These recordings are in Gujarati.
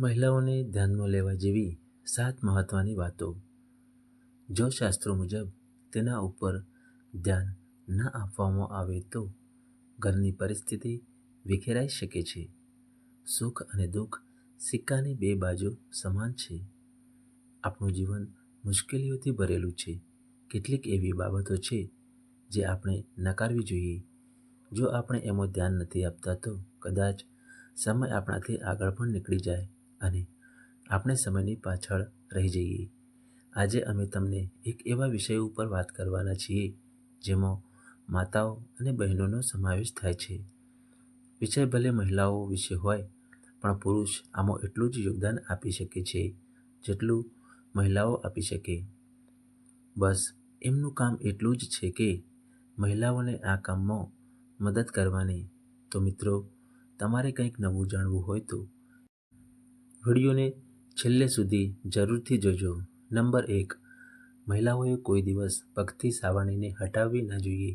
મહિલાઓને ધ્યાનમાં લેવા જેવી સાત મહત્વની વાતો જો શાસ્ત્રો મુજબ તેના ઉપર ધ્યાન ન આપવામાં આવે તો ઘરની પરિસ્થિતિ વિખેરાઈ શકે છે. સુખ અને દુઃખ સિક્કાની બે બાજુ સમાન છે. આપણું જીવન મુશ્કેલીઓથી ભરેલું છે. કેટલીક એવી બાબતો છે જે આપણે નકારવી જોઈએ. જો આપણે એમાં ધ્યાન નથી આપતા તો કદાચ સમય આપણાથી આગળ પણ નીકળી જાય અને આપણે સમયની પાછળ રહી જઈએ. આજે અમે તમને એક એવા વિષય ઉપર વાત કરવાના છીએ, જેમાં માતાઓ અને બહેનોનો સમાવેશ થાય છે. વિષય ભલે મહિલાઓ વિશે હોય, પણ પુરુષ આમાં એટલું જ યોગદાન આપી શકે છે, જેટલું મહિલાઓ આપી શકે. બસ, એમનું કામ એટલું જ છે કે મહિલાઓને આ કામમાં મદદ કરવાની. તો મિત્રો, તમારે કંઈક નવું જાણવું હોય તો વિડીયોને છેલ્લે સુધી જરૂરથી જોજો. નંબર એક, મહિલાઓએ કોઈ દિવસ પગથી સાવરણીને હટાવવી ન જોઈએ.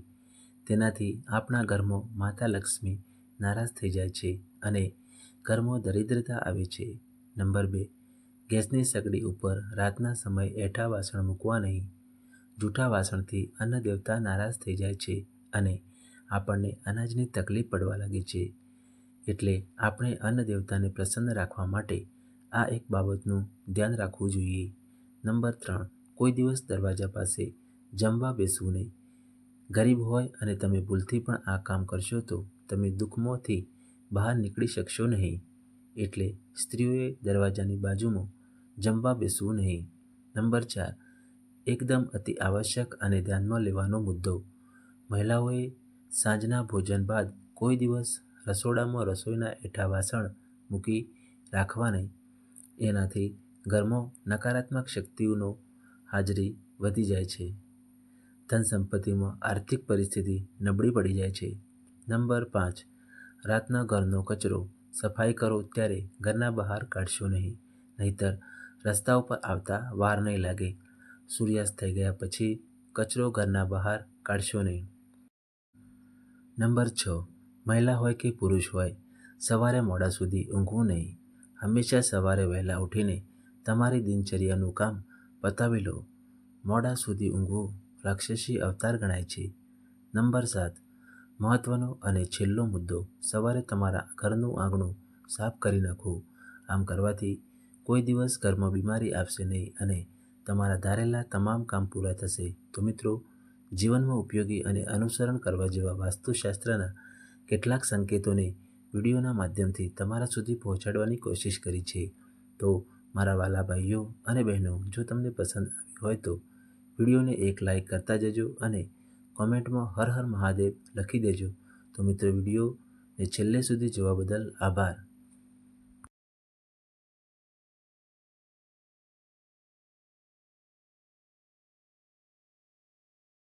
તેનાથી આપણા ઘરમાં માતા લક્ષ્મી નારાજ થઈ જાય છે અને ઘરમાં દરિદ્રતા આવે છે. નંબર બે, ગેસની સગડી ઉપર રાતના સમયે એઠા વાસણ મૂકવા નહીં. જૂઠા વાસણથી અન્ન દેવતા નારાજ થઈ જાય છે અને આપણને અનાજની તકલીફ પડવા લાગે છે. એટલે આપણે અન્ન દેવતાને પ્રસન્ન રાખવા માટે આ એક બાબતનું ધ્યાન રાખવું જોઈએ. નંબર ત્રણ, કોઈ દિવસ દરવાજા પાસે જમવા બેસવું નહીં. ગરીબ હોય અને તમે ભૂલથી પણ આ કામ કરશો તો તમે દુઃખમાંથી બહાર નીકળી શકશો નહીં. એટલે સ્ત્રીઓએ દરવાજાની બાજુમાં જમવા બેસવું નહીં. નંબર ચાર, એકદમ અતિ આવશ્યક અને ધ્યાનમાં લેવાનો મુદ્દો મહિલાઓએ સાંજના ભોજન બાદ કોઈ દિવસ રસોડામાં રસોઈના એઠા વાસણ મૂકી રાખવા નહીં. એનાથી ઘરમાં નકારાત્મક શક્તિઓનો હાજરી વધી જાય છે. ધન સંપત્તિમાં આર્થિક પરિસ્થિતિ નબળી પડી જાય છે. નંબર પાંચ, રાતના ઘરનો કચરો સફાઈ કરો ત્યારે ઘરના બહાર કાઢશો નહીં. નહીંતર રસ્તા ઉપર આવતા વાર નહીં લાગે. સૂર્યાસ્ત થઈ ગયા પછી કચરો ઘરના બહાર કાઢશો નહીં. નંબર છ મહિલા હોય કે પુરુષ હોય, સવારે મોડા સુધી ઊંઘવું નહીં. હંમેશા સવારે વહેલા ઉઠીને તમારી દિનચર્યાનું કામ પતાવી લો. મોડા સુધી ઊંઘવું રાક્ષસી અવતાર ગણાય છે. નંબર સાત મહત્વનો અને છેલ્લો મુદ્દો, સવારે તમારા ઘરનું આંગણું સાફ કરી નાખવું. આમ કરવાથી કોઈ દિવસ ઘરમાં બીમારી આવશે નહીં અને તમારા ધારેલા તમામ કામ પૂરા થશે. તો મિત્રો, જીવનમાં ઉપયોગી અને અનુસરણ કરવા જેવા વાસ્તુશાસ્ત્રના કેટલાક સંકેતોને વિડીયોના માધ્યમથી તમારા સુધી પહોંચાડવાની કોશિશ કરી છે. તો મારા વાલા ભાઈઓ અને બહેનો, જો તમને પસંદ આવી હોય તો વિડીયોને એક લાઈક કરતા જજો અને કોમેન્ટમાં હર હર મહાદેવ લખી દેજો. તો મિત્રો, વિડીયોને છેલ્લે સુધી જોવા બદલ આભાર.